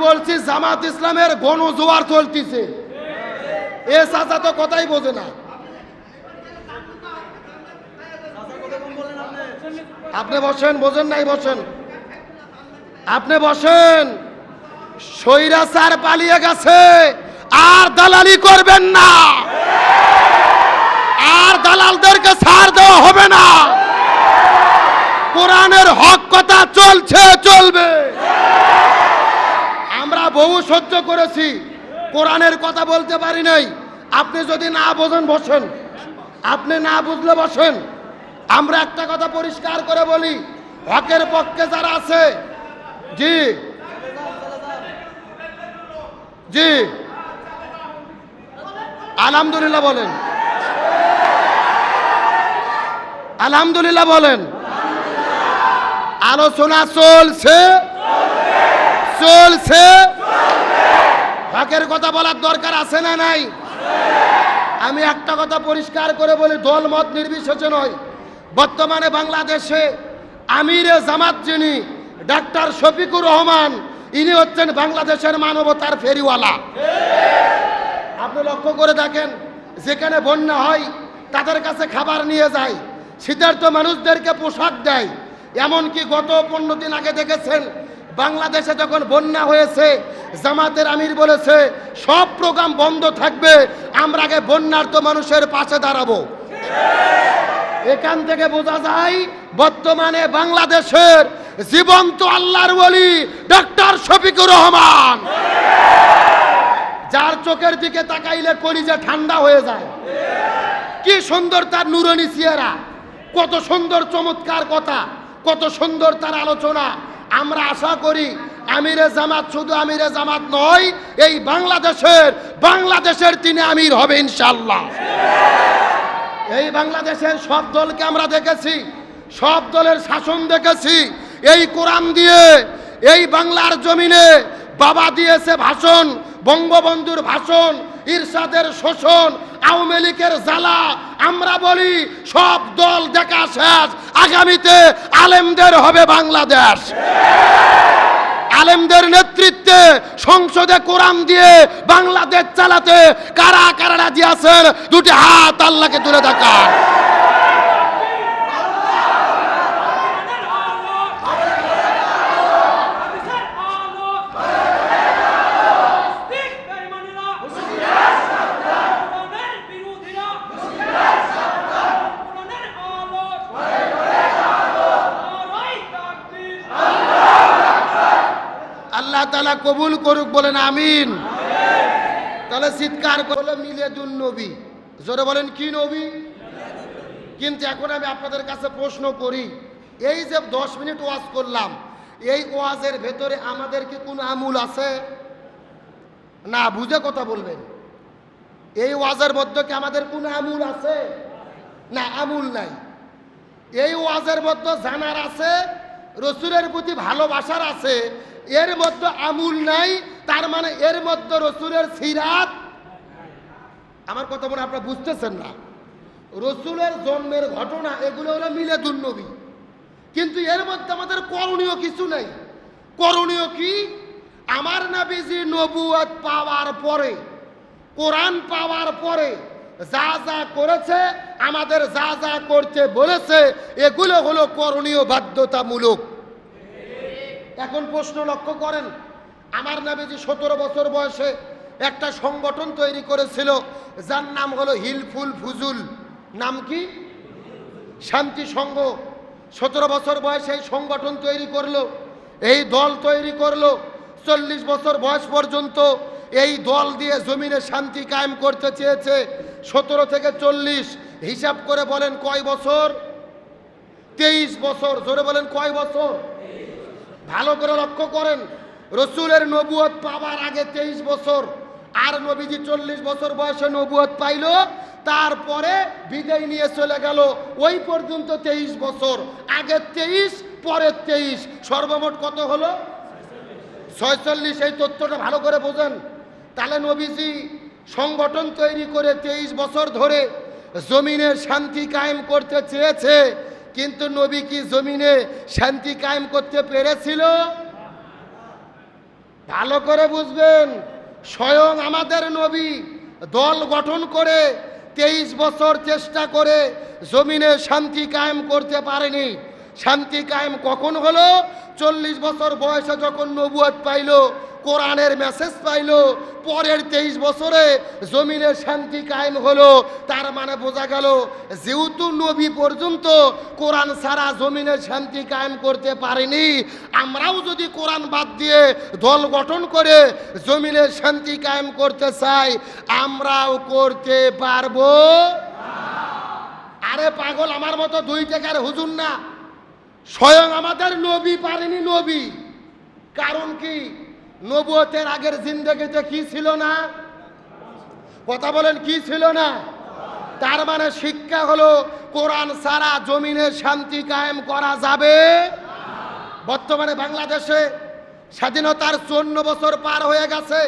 বলছি, জামাত ইসলামের গণজোয়ার চলতিছে। এ চাচা তো কথাই বোঝে না। আপনি বসেন, বোঝেন নাই, বসেন। আপনি বসেন। সৈরাচার পালিয়ে গেছে, আর দালালি করবেন না। আর দালালদেরকে ছাড় দেওয়া হবে না। কোরআনের হক কথা চলছে, চলবে। বহু সহ্য করেছি। কোরআনের কথা বলতে পারি নাই। আপনি যদি না বোঝেন, বসেন। আপনি না বুঝলে বসেন। আমরা একটা কথা পরিষ্কার করে বলি, হকের পক্ষে যারা আছে, জি জি, আলহামদুলিল্লাহ বলেন। আলহামদুলিল্লাহ বলেন। আলোচনা চলছে চলছে। হকের কথা বলার দরকার আছে না নাই? আমি একটা কথা পরিষ্কার করে বলি, দল মত নির্বিশেষে নয়। বর্তমানে বাংলাদেশে আমিরে জামাত যিনি, ডাক্তার শফিকুর রহমান, ইনি হচ্ছেন বাংলাদেশের মানবতার ফেরিওয়ালা। আপনি লক্ষ্য করে দেখেন, যেখানে বন্যা হয়, তাদের কাছে খাবার নিয়ে যায় শীতার্থ মানুষদেরকে পোশাক দেয়। এমনকি গত পনেরো দিন আগে দেখেছেন বাংলাদেশে যখন বন্যা হয়েছে, জামাতের আমির বলেছে, সব প্রোগ্রাম বন্ধ থাকবে, আমরা আগে বন্যার্ত মানুষের পাশে দাঁড়াবো। এখান থেকে বোঝা যায়, বর্তমানে বাংলাদেশের জীবন্ত আল্লাহর বলি ডক্টর শফিকুর রহমান। যার চোখের দিকে তাকাইলে কলিজা ঠান্ডা হয়ে যায়। কি সুন্দর তার নুরনি চেহারা, কত সুন্দর চমৎকার কথা, কত সুন্দর তার আলোচনা আমরা আশা করি আমিরে জামাত শুধু আমিরে জামাত নয়, এই বাংলাদেশের বাংলাদেশের তিনি আমির হবে ইনশাল্লাহ এই বাংলাদেশের সব দলকে আমরা দেখেছি, সব দলের শাসন দেখেছি। এই কোরআন দিয়ে, এই বাংলার জমিনে বাবা দিয়েছে ভাষণ, বঙ্গবন্ধুর ভাষণ ইরশাদের শোষণ, আওয়ামী লীগের জ্বালা। আমরা বলি, সব দল দেখা শেষ। আগামীতে আলেমদের হবে বাংলাদেশ। আলেমদের নেতৃত্বে সংসদে কোরআন দিয়ে বাংলাদেশ চালাতে কারা কারা রাজি আছেন? দুটি হাত আল্লাহকে তুলে দেখান। আল্লাহ কবুল করুক বলেন আমিন। তাহলে চিৎকার করলে মিলে দুন নবী। জোরে বলেন, কি নবী? কিন্তু এখন আমি আপনাদের কাছে প্রশ্ন করি, এই যে দশ মিনিট ওয়াজ করলাম, এই ওয়াজের ভেতরে আমাদের কি কোনো আমূল আছে? না, বুঝে কথা বলবেন। এই ওয়াজের মধ্যে কি আমাদের কোনো আমূল আছে? না, আমূল নাই। এই ওয়াজের মধ্যে জানার আছে, রসুলের প্রতি ভালোবাসার আছে এর মধ্যে আমূল নাই, তার মানে এর মধ্যে রসুলের সিরাত আমার কথা হয় আপনারা বুঝতেছেন না। রসুলের জন্মের ঘটনা, এগুলো হলো মিলে দুর্নবী কিন্তু এর মধ্যে আমাদের করণীয় কিছু নেই। করণীয় কি? আমার নাবিজি নবুয়ত পাওয়ার পরে, কোরআন পাওয়ার পরে যা যা করেছে, আমাদের যা যা করতে বলেছে, এগুলো হলো করণীয় বাধ্যতামূলক। এখন প্রশ্ন লক্ষ্য করেন, আমার নাবিজি সতেরো বছর বয়সে একটা সংগঠন তৈরি করেছিল, যার নাম হলো হিলফুল ফুজুল। নাম কি? শান্তি সংঘ। সতেরো বছর বয়সে এই সংগঠন তৈরি করল, এই দল তৈরি করল, চল্লিশ বছর বয়স পর্যন্ত এই দল দিয়ে জমিনে শান্তি কায়েম করতে চেয়েছে। সতেরো থেকে চল্লিশ, হিসাব করে বলেন কয় বছর? তেইশ বছর, জোরে বলেন কয় বছর? ভালো করে লক্ষ্য করেন, রসুলের নবুয়ত পাওয়ার আগে তেইশ বছর, আর নবীজি চল্লিশ বছর বয়সে নবুয়ত পাইল, তারপরে বিদায় নিয়ে চলে গেল। ওই পর্যন্ত তেইশ বছর, আগে তেইশ, পরে তেইশ। সর্বমোট কত হলো? ছয়চল্লিশ। এই তথ্যটা ভালো করে বোঝেন। তাহলে নবীজি সংগঠন তৈরি করে তেইশ বছর ধরে জমিনের শান্তি কায়েম করতে চেয়েছে। কিন্তু নবী কি জমিনে শান্তি কায়েম করতে পেরেছিল? ভালো করে বুঝবেন, স্বয়ং আমাদের নবী দল গঠন করে তেইশ বছর চেষ্টা করে জমিনে শান্তি কায়েম করতে পারেনি। শান্তি কায়েম কখন হলো? চল্লিশ বছর বয়সে যখন নবুয়ত পাইলো কোরআনের মেসেজ পাইলো, পরের তেইশ বছরে জমিনে শান্তি কায়েম হলো। তার মানে বোঝা গেল, যেহেতু নবী পর্যন্ত কোরআন ছাড়া জমিনে শান্তি কায়েম করতে পারেনি, আমরাও যদি কোরআন বাদ দিয়ে দল গঠন করে জমিনে শান্তি কায়েম করতে চাই, আমরাও করতে পারব। আরে পাগল, আমার মতো দুই টাকার হুজুর না। স্বয়ং আমাদের নবী পারেনি নবী। কারণ কি? নবুয়তের আগের জিন্দগিতে কি ছিল না? কথা বলেন, কি ছিল না? তার মানে শিক্ষা হলো, কোরআন সারা জমিনে শান্তি কায়েম করা যাবে বর্তমানে বাংলাদেশে স্বাধীনতার চুয়ান্ন বছর পার হয়ে গেছে।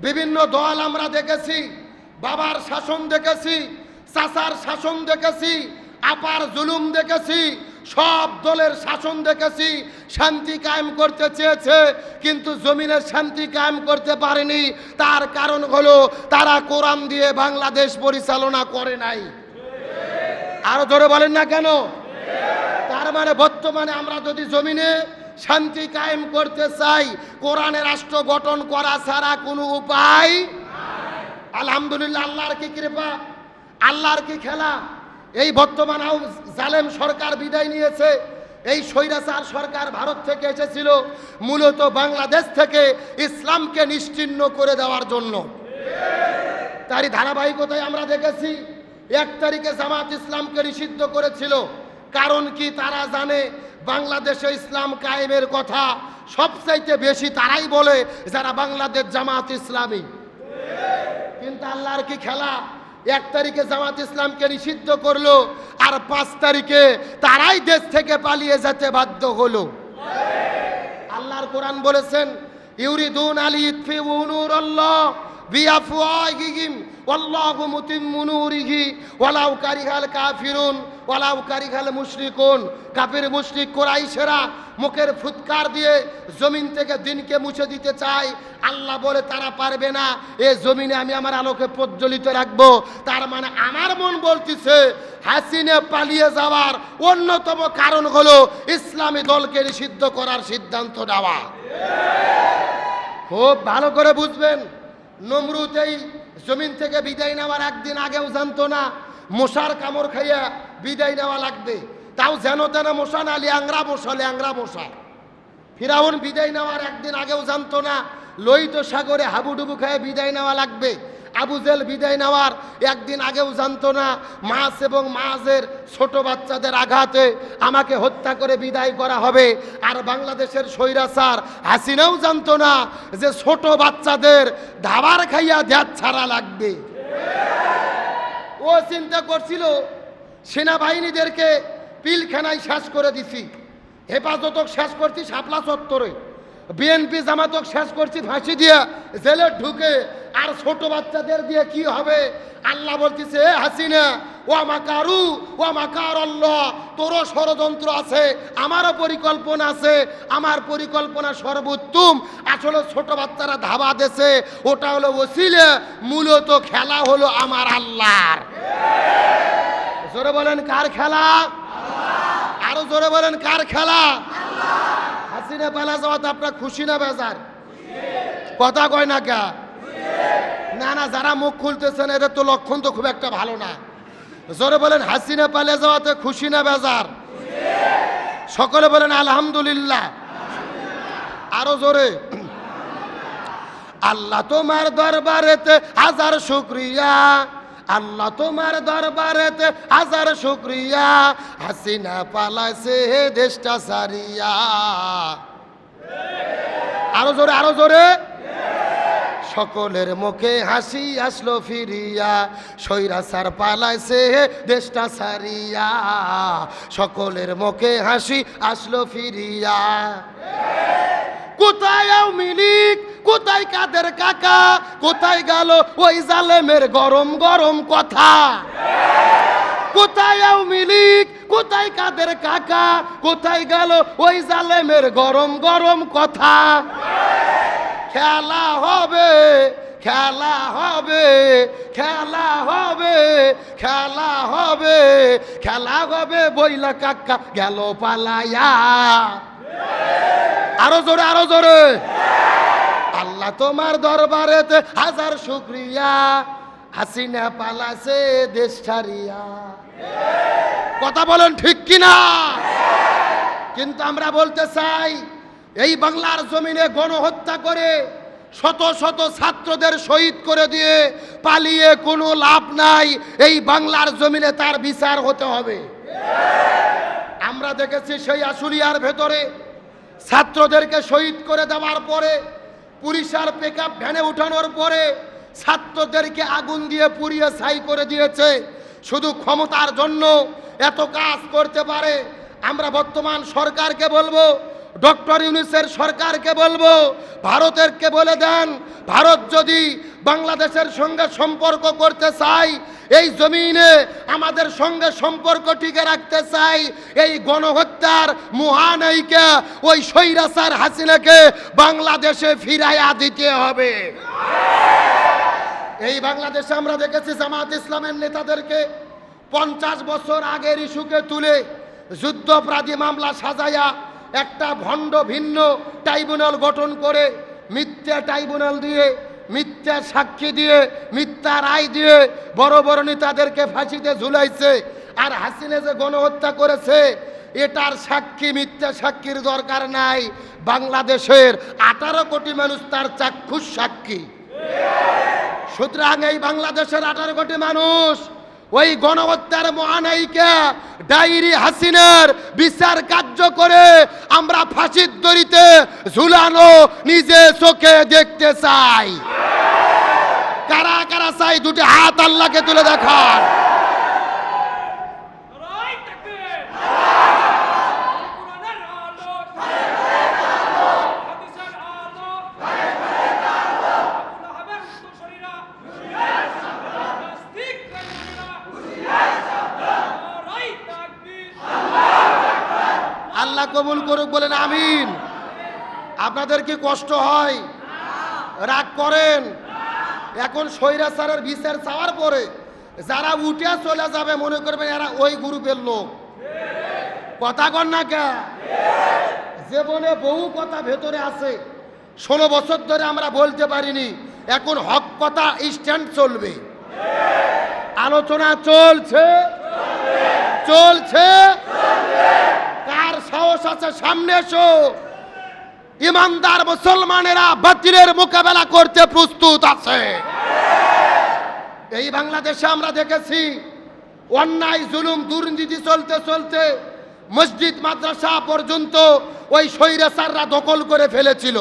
বিভিন্ন দল আমরা দেখেছি, বাবার শাসন দেখেছি, চাচার শাসন দেখেছি, আপার জুলুম দেখেছি সব দলের শাসন দেখেছি, শান্তি কায়েম করতে চেয়েছে, কিন্তু জমিনের শান্তি কায়েম করতে পারেনি। তার কারণ হলো, তারা কোরআন দিয়ে বাংলাদেশ পরিচালনা করে নাই। আরও ধরে বলেন না কেন? তার মানে বর্তমানে আমরা যদি জমিনে শান্তি কায়েম করতে চাই, কোরআনের রাষ্ট্র গঠন করা ছাড়া কোনো উপায় আলহামদুলিল্লাহ, আল্লাহর কি কৃপা? আল্লাহর কি খেলা? এই বর্তমান জালেম সরকার বিদায় নিয়েছে। এই স্বৈরাচার সরকার ভারত থেকে এসেছিল মূলত বাংলাদেশ থেকে ইসলামকে নিশ্চিহ্ন করে দেওয়ার জন্য। তারই ধারাবাহিকতায় আমরা দেখেছি, এক তারিখে জামাত ইসলামকে নিষিদ্ধ করেছিল। কারণ কি তারা জানে, বাংলাদেশে ইসলাম কায়েমের কথা সবচাইতে বেশি তারাই বলে যারা বাংলাদেশ জামাত ইসলামী। কিন্তু আল্লাহর কি খেলা? এক তারিখে জামাত ইসলামকে নিষিদ্ধ করল, আর পাঁচ তারিখে তারাই দেশ থেকে পালিয়ে যেতে বাধ্য হলো। আল্লাহর কোরআন বলেছেন, ইউরিদুন আলী ইতফিউ নূরাল্লাহ। বিআফওয়াহিহিম, ওয়াল্লাহু মুতিম্মু নূরিহি, ওয়ালাউ কারিহাল কাফিরুন, ওয়ালাউ কারিহাল মুশরিকুন। কাফির মুশরিক কোরাইশেরা মুখের ফুৎকার দিয়ে জমিন থেকে দিনকে মুছে দিতে চায়। আল্লাহ বলে, তারা পারবে না, এ জমিনে আমি আমার আলোকে প্রজ্বলিত রাখব। তার মানে আমার মন বলতেছে, হাসিনে পালিয়ে যাওয়ার অন্যতম কারণ হলো ইসলামী দলকে নিষিদ্ধ করার সিদ্ধান্ত নেওয়া। খুব ভালো করে বুঝবেন। নমরুদ এই জমিন থেকে বিদায় নেওয়ার একদিন আগেও জানতো না, মশার কামড় খাইয়া বিদায় নেওয়া লাগবে। তাও যেন তেন মশা না ল্যাংরা মশা ল্যাংরা মশা। ফিরাউন বিদায় নেওয়ার একদিন আগেও জানতো না, লোহিত সাগরে হাবুডুবু খেয়ে বিদায় নেওয়া লাগবে। আবু জেল বিদায় নেওয়ার একদিন আগেও জানতো না মাছ এবং মাছের ছোট বাচ্চাদের আঘাতে আমাকে হত্যা করে বিদায় করা হবে। আর বাংলাদেশের স্বৈরাচার হাসিনাও জানতো না যে ছোট বাচ্চাদের ধাবার খাইয়া দেয়াত ছাড়া লাগবে। ও চিন্তা করছিল, সেনাবাহিনীদেরকে পিলখানায় শেষ করে দিছি। হেফাজতক শেষ করছি শাপলা চত্বরে। বিএনপি জামাতক শেষ করছি, ফাঁসি দিয়া জেলে ঢুকে আর ছোট বাচ্চাদের দিয়ে কি হবে? আল্লাহ বলতেছে, "এ হাসিনা ও মাকারু ও মাকার আল্লাহ, তোরও ষড়যন্ত্র আছে, আমারও পরিকল্পনা আছে, আমার পরিকল্পনা সর্বোত্তম। আসলে ছোট বাচ্চারা ধাবা দেশে ওটা হলো ওসিলে, মূলত খেলা হলো আমার আল্লাহর। জোরে বলেন, কার খেলা? আরও জোরে বলেন, কার খেলা? হাসিনা পালা যাওয়াতে আপনার খুশি না, বেজার? কথা কয় না কে? না না, যারা মুখ খুলতেছেন, এদের তো লক্ষণ তো খুব একটা ভালো না। জোরে বলেন, হাসিনা পালে যাওয়াতে খুশি না, বেজার? সকলে বলেন, আলহামদুলিল্লাহ। আরও জোরে। আল্লাহ তোমার দরবারেতে হাজার শুক্রিয়া। আল্লাহ তোমার দরবারেতে হাজার শুক্রিয়া। হাসিনা পালাইছে দেশটা সারিয়া। আরও জোরে আরও জোরে। সকলের মুখে হাসি আসলো ফিরিয়া সৈরাচার পালাইছে দেশটা সারিয়া সকলের মুখে হাসি আসলো ফিরিয়া। কোথায় মিলিক কোথায় কাদের কাকা? কোথায় গেল ওই জালেমের গরম গরম কথা? কোথায় মিলিক কোথায় কাদের কাকা? কোথায় গেল ওই জালেমের গরম গরম কথা? খেলা হবে খেলা হবে খেলা হবে খেলা হবে খেলা হবে বইলা কাকা গেল পালায়া। আরও জোরে আরও জোরে। আল্লাহ তোমার দরবারেতে হাজার শুক্রিয়া। হাসিনা পালাছে, দেশ ছাড়িয়া। কথা বলেন ঠিক কিনা? কিন্তু আমরা বলতে চাই এই বাংলার জমিনে গণহত্যা করে শত শত ছাত্রদের শহীদ করে দিয়ে পালিয়ে কোনো লাভ নাই। এই বাংলার জমিনে তার বিচার হতে হবে। আমরা দেখেছি সেই আশুলিয়ার ভেতরে ছাত্রদেরকে শহীদ করে দেওয়ার পরে পুলিশার পিক ভ্যানে উঠানোর পরে ছাত্রদেরকে আগুন দিয়ে পুড়িয়ে ছাই করে দিয়েছে। শুধু ক্ষমতার জন্য এত কাজ করতে পারে। আমরা বর্তমান সরকারকে বলব ডক্টর ইউনিসের সরকারকে বলব ভারতেরকে বলে দেন, ভারত যদি বাংলাদেশের সঙ্গে সম্পর্ক করতে চাই এই জমিনে আমাদের সঙ্গে সম্পর্ক টিকে রাখতে চাই এই গণহত্যার মহানায়িকা ওই সৈরাসার হাসিনাকে বাংলাদেশে ফিরাইয়া দিতে হবে। এই বাংলাদেশে আমরা দেখেছি জামাত ইসলামের নেতাদেরকে পঞ্চাশ বছর আগের ইস্যুকে তুলে যুদ্ধপরাধী মামলা সাজাইয়া একটা ভণ্ড ভিন্ন ট্রাইব্যুনাল গঠন করে মিথ্যা ট্রাইব্যুনাল দিয়ে, মিথ্যা সাক্ষী দিয়ে, মিথ্যা রায় দিয়ে বড় বড় নেতাদেরকে ফাঁসিতে ঝুলাইছে। আর হাসিনে যে গণহত্যা করেছে, এটার সাক্ষী, মিথ্যা সাক্ষীর দরকার নাই। বাংলাদেশের আঠারো কোটি মানুষ তার চাক্ষুষ সাক্ষী। সুতরাং এই বাংলাদেশের আঠারো কোটি মানুষ ওই গণহত্যার মহানায়িকা ডায়েরি হাসিনার বিচার কার্য করে আমরা ফাঁসির দড়িতে ঝুলানো নিজে চোখে দেখতে চাই। কারা কারা চাই? দুটি হাত আল্লাহকে তুলে দেখান। আল্লাহ কবুল করুক, বলেন আমিন। আপনাদের কি কষ্ট হয়, রাগ করেন। এখন স্বৈরাচারের বিচার চাওয়ার পরে যারা উঠে চলে যাবে, মনে করবেন এরা ওই গ্রুপের লোক। কথা কর না কে? জীবনে বহু কথা ভেতরে আছে। ষোলো বছর ধরে আমরা বলতে পারিনি, এখন হক কথা স্ট্যান্ড চলবে। আলোচনা চলছে। চলছে। সাহস আছে, সামনে এসো। ইমানদার মুসলমানেরা বাতিলের মোকাবেলা করতে প্রস্তুত আছে। এই বাংলাদেশে আমরা দেখেছি, অন্যায়, জুলুম, দুর্নীতি চলতে চলতে মসজিদ, মাদ্রাসা পর্যন্ত ওই স্বৈরাচাররা দখল করে ফেলেছিল।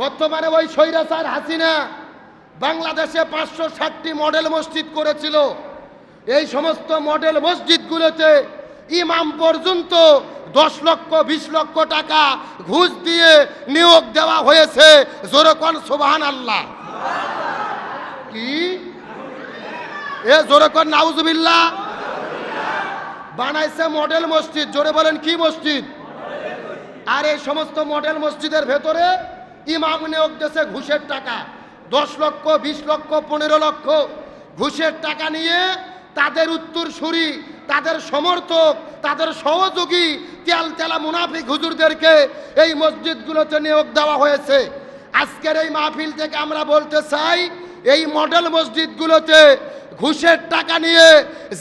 বর্তমানে ওই স্বৈরাচার হাসিনা বাংলাদেশে পাঁচশো ষাটটি মডেল মসজিদ করেছিল। এই সমস্ত মডেল মসজিদগুলোতে ইমাম পর্যন্ত দশ লক্ষ, বিশ লক্ষ টাকা ঘুষ দিয়ে নিয়োগ দেওয়া হয়েছে। জোরকন সোবাহান আল্লাহ কি? এ জোরকন নাউজুবিল্লাহ। বানাইছে মডেল মসজিদ। জোরে বলেন, কি মসজিদ? আর এই সমস্ত মডেল মসজিদের ভেতরে ইমাম নিয়োগ দেশে ঘুষের টাকা। দশ লক্ষ, বিশ লক্ষ, পনেরো লক্ষ ঘুষের টাকা নিয়ে তাদের উত্তর সুরি তাদের সমর্থক, তাদের সহযোগী তেল তেলা মুনাফিক হুজুরদেরকে এই মসজিদগুলোতে নিয়োগ দেওয়া হয়েছে। আজকের এই মাহফিল থেকে আমরা বলতে চাই, এই মডেল মসজিদগুলোতে ঘুষের টাকা নিয়ে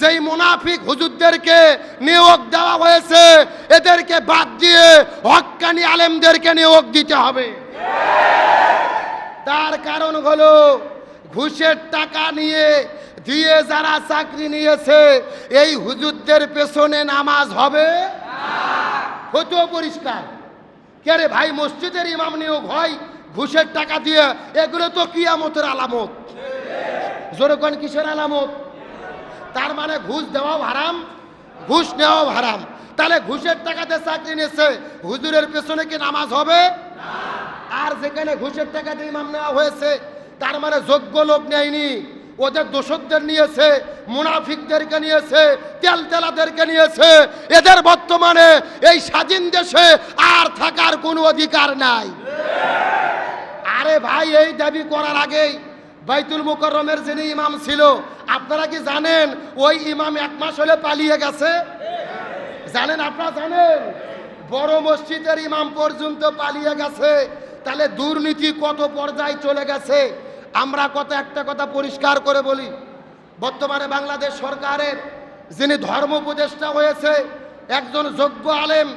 যেই মুনাফিক হুজুরদেরকে নিয়োগ দেওয়া হয়েছে, এদেরকে বাদ দিয়ে হক্কানি আলেমদেরকে নিয়োগ দিতে হবে। তার কারণ হলো, ঘুষের টাকা নিয়ে দিয়ে যারা চাকরি নিয়েছে, এই হুজুরদের পেছনে নামাজ হবে? হতো পরিষ্কার। কে রে ভাই, মসজিদের ইমাম নিয়োগ হয়, ঘুষের টাকা দিয়ে, এগুলো তো কিয়ামতের আলামত। জোরকন কিসের আলামত? তার মানে ঘুষ দেওয়াও হারাম, ঘুষ নেওয়াও হারাম। তাহলে ঘুষের টাকাতে চাকরি নিয়েছে, হুজুরের পেছনে কি নামাজ হবে? আর যেখানে ঘুষের টাকা দিয়ে ইমাম নেওয়া হয়েছে, তার মানে যোগ্য লোক নেয়নি। ওদের দোষকদের নিয়েছে, মুনাফিকদেরকে নিয়েছে তেল তেলাদেরকে নিয়েছে। এদের বর্তমানে এই স্বাধীন দেশে আর থাকার কোনো অধিকার নাই। আরে ভাই, এই দাবি করার আগেই বাইতুল মুকররমের যিনি ইমাম ছিল, আপনারা কি জানেন ওই ইমাম এক মাস হলে পালিয়ে গেছে? জানেন আপনারা জানেন? বড় মসজিদের ইমাম পর্যন্ত পালিয়ে গেছে। তাহলে দুর্নীতি কত পর্যায়ে চলে গেছে? আমরা কত একটা কথা পরিষ্কার করে বলি। বর্তমানে বাংলাদেশ সরকারের যিনি ধর্ম উপদেষ্টা হয়েছে, একজন যোগ্য আলেম,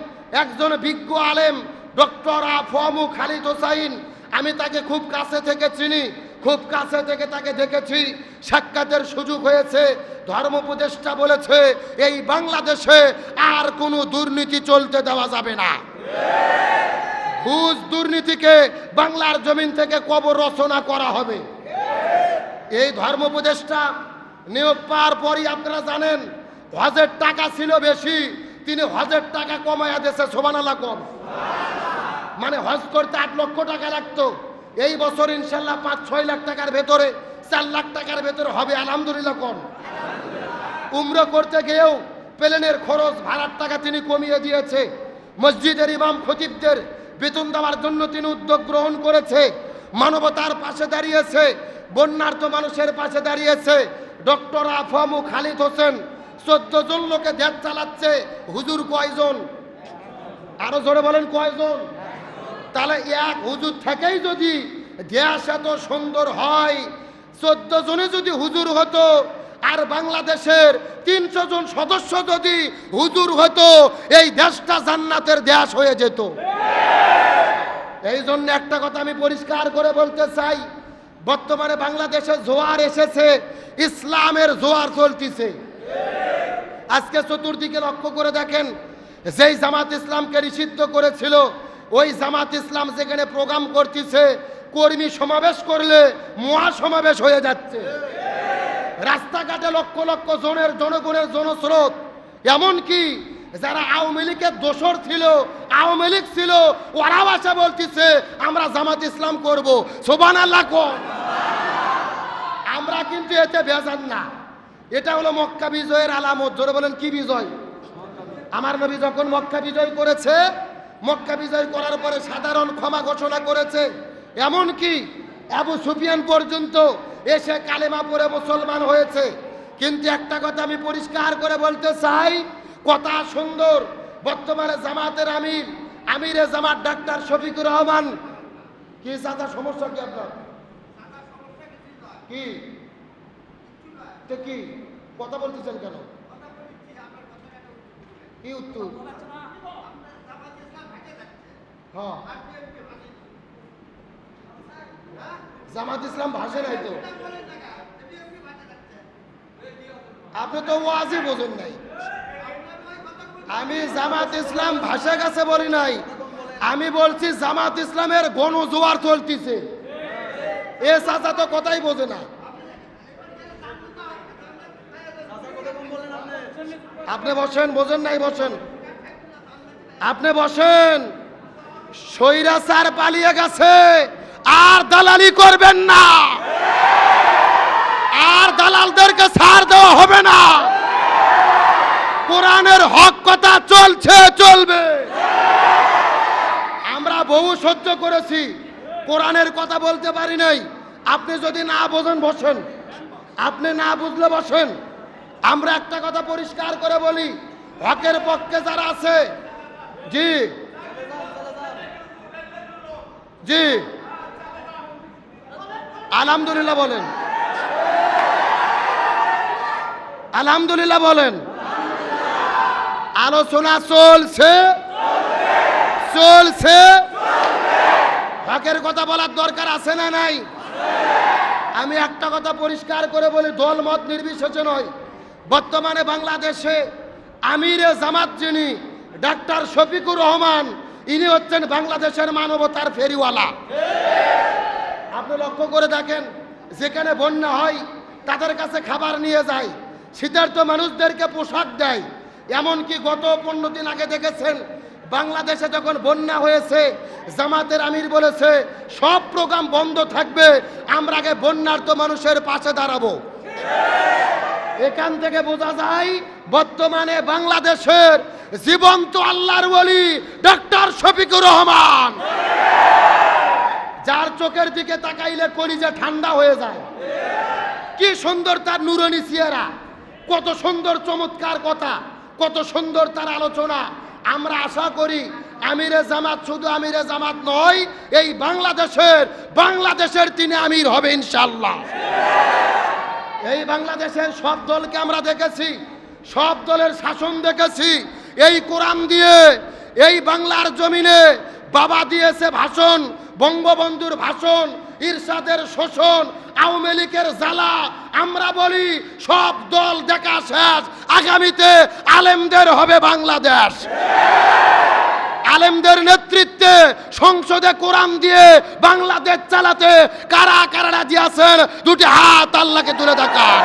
একজন বিজ্ঞ আলেম, ডক্টর আফমু খালিদ হোসাইন, আমি তাকে খুব কাছে থেকে চিনি, খুব কাছে থেকে তাকে দেখেছি। সাক্ষাতের সুযোগ হয়েছে, ধর্ম উপদেষ্টা বলেছে, এই বাংলাদেশে আর কোনো দুর্নীতি চলতে দেওয়া যাবে না। ঘুষ দুর্নীতিকে বাংলার জমিন থেকে কবর রচনা করা হবে। এই ধর্ম উপদেষ্টা নিয়োগ পাওয়ার পরই আপনারা জানেন, হজের টাকা ছিল বেশি, তিনি হজের টাকা কমাইয়া দিয়েছে সোমানালা কম। মানে হজ করতে আট লক্ষ টাকা লাগতো। এই বছর ইনশাল্লাহ পাঁচ, ছয় লাখ টাকার ভেতরে, চার লাখ টাকার ভেতরে হবে, আলহামদুলিল্লাহ কম। উমরো করতে গিয়েও প্লেনের খরচ, ভাড়ার টাকা তিনি কমিয়ে দিয়েছে। মসজিদের ইমাম খতিবদের বেতন দেওয়ার জন্য তিনি উদ্যোগ গ্রহণ করেছে। মানবতার পাশে দাঁড়িয়েছে বন্যার্থ মানুষের পাশে দাঁড়িয়েছে। ডক্টর আফামু খালিদ হোসেন, চোদ্দ জন লোকে দেশ চালাচ্ছে, হুজুর কয়জন? আরও জোরে বলেন কয়জন? তাহলে এক হুজুর থেকেই যদি দেশ এত সুন্দর হয়, চোদ্দ জনে যদি হুজুর হতো, আর বাংলাদেশের তিনশো জন সদস্য যদি হুজুর হতো, এই দেশটা জান্নাতের দেশ হয়ে যেত। এই জন্য একটা কথা আমি পরিষ্কার করে বলতে চাই। বর্তমানে বাংলাদেশে জোয়ার এসেছে, ইসলামের জোয়ার চলতিছে। আজকে চতুর্দিকে লক্ষ্য করে দেখেন, যেই জামাত ইসলামকে নিষিদ্ধ করেছিল, ওই জামাত ইসলাম যেখানে প্রোগ্রাম করতেছে, কর্মী সমাবেশ করলে মহা সমাবেশ হয়ে যাচ্ছে। রাস্তাঘাটে লক্ষ লক্ষ জনের জনগণের জনস্রোত, এমনকি যারা আওয়ামী লীগের দোসর ছিল, আওয়ামী লীগ ছিল, ওরা ভাষা বলতেছে, আমরা জামাত ইসলাম করব। সোবান আল্লাহ আমরা কিন্তু এতে বেজান না। এটা হলো মক্কা বিজয়ের আলামত। জোরে বলেন, কি বিজয়? আমার নবী যখন মক্কা বিজয় করেছে, মক্কা বিজয় করার পরে সাধারণ ক্ষমা ঘোষণা করেছে। এমন কি আবু সুফিয়ান পর্যন্ত এসে কালেমা পড়ে মুসলমান হয়েছে। কিন্তু একটা কথা আমি পরিষ্কার করে বলতে চাই কথা সুন্দর। বর্তমানে জামাতের আমির, আমিরে জামাত ডাক্তার শফিকুর রহমান। কি চাচা সমস্যা কি আপনার? কি? তো কি? কথা বলতেছেন কেন? কি উত্তর? হ্যাঁ। জামাত ইসলাম ভাষে নাই তো? আপনি তো ওয়াজই বোঝেন নাই। আমি জামাত ইসলাম ভাষা গেছে বলি নাই। আমি বলছি জামাত ইসলামের গণ জোয়ার চলতেছে। এ চাচা তো কথাই বোঝে না। আপনি বসেন, বোঝেন নাই, বসেন। আপনি বসেন। স্বৈরাচার পালিয়ে গেছে। আর দালালি করবেন না। আর দালালদেরকে ছাড় দেওয়া হবে না। কোরআনের হক কথা চলছে, চলবে। আমরা বহু সহ্য করেছি, কোরআনের কথা বলতে পারি নাই। আপনি যদি না বোঝেন, বসেন। আপনি না বুঝলে বসেন। আমরা একটা কথা পরিষ্কার করে বলি, হকের পক্ষে যারা আছে, জি। জি। আলহামদুলিল্লাহ বলেন। আলহামদুলিল্লাহ বলেন। আলোচনা চলছে? চলছে। হকের কথা বলার দরকার আছে না নাই? আমি একটা কথা পরিষ্কার করে বলি দল মত নির্বিশেষে নয়। বর্তমানে বাংলাদেশে আমিরে জামাত যিনি, ডাক্তার শফিকুর রহমান, ইনি হচ্ছেন বাংলাদেশের মানবতার ফেরিওয়ালা। আপনি লক্ষ্য করে দেখেন, যেখানে বন্যা হয়, তাদের কাছে খাবার নিয়ে যায়। শীতার্থ মানুষদেরকে পোশাক দেয়। এমনকি গত পনেরো দিন আগে দেখেছেন, বাংলাদেশে যখন বন্যা হয়েছে, জামাতের আমির বলেছে, সব প্রোগ্রাম বন্ধ থাকবে, আমরা আগে বন্যার্থ মানুষের পাশে দাঁড়াবো। এখান থেকে বোঝা যায়, বর্তমানে বাংলাদেশের জীবন্ত আল্লাহর বলি ডক্টর শফিকুর রহমান। যার চোখের দিকে তাকাইলে কলিজা ঠান্ডা হয়ে যায়। কি সুন্দর তার নুরনি সিয়ারা কত সুন্দর চমৎকার কথা। কত সুন্দর তার আলোচনা। আমরা আশা করি আমিরে জামাত শুধু আমিরে জামাত নয়, এই বাংলাদেশের বাংলাদেশের তিনি আমির হবে ইনশাল্লাহ এই বাংলাদেশের সব দলকে আমরা দেখেছি, সব দলের শাসন দেখেছি। এই কোরআন দিয়ে, এই বাংলার জমিনে বাবা দিয়েছে ভাষণ, বঙ্গবন্ধুর ভাষণ ইরশাদের শোষণ, আওয়ামী লীগের জ্বালা। আমরা বলি, সব দল দেখা শেষ। আগামীতে আলেমদের হবে বাংলাদেশ। আলেমদের নেতৃত্বে সংসদে কোরআন দিয়ে বাংলাদেশ চালাতে কারা কারা রাজি দুটি হাত আল্লাহকে তুলে দেখান।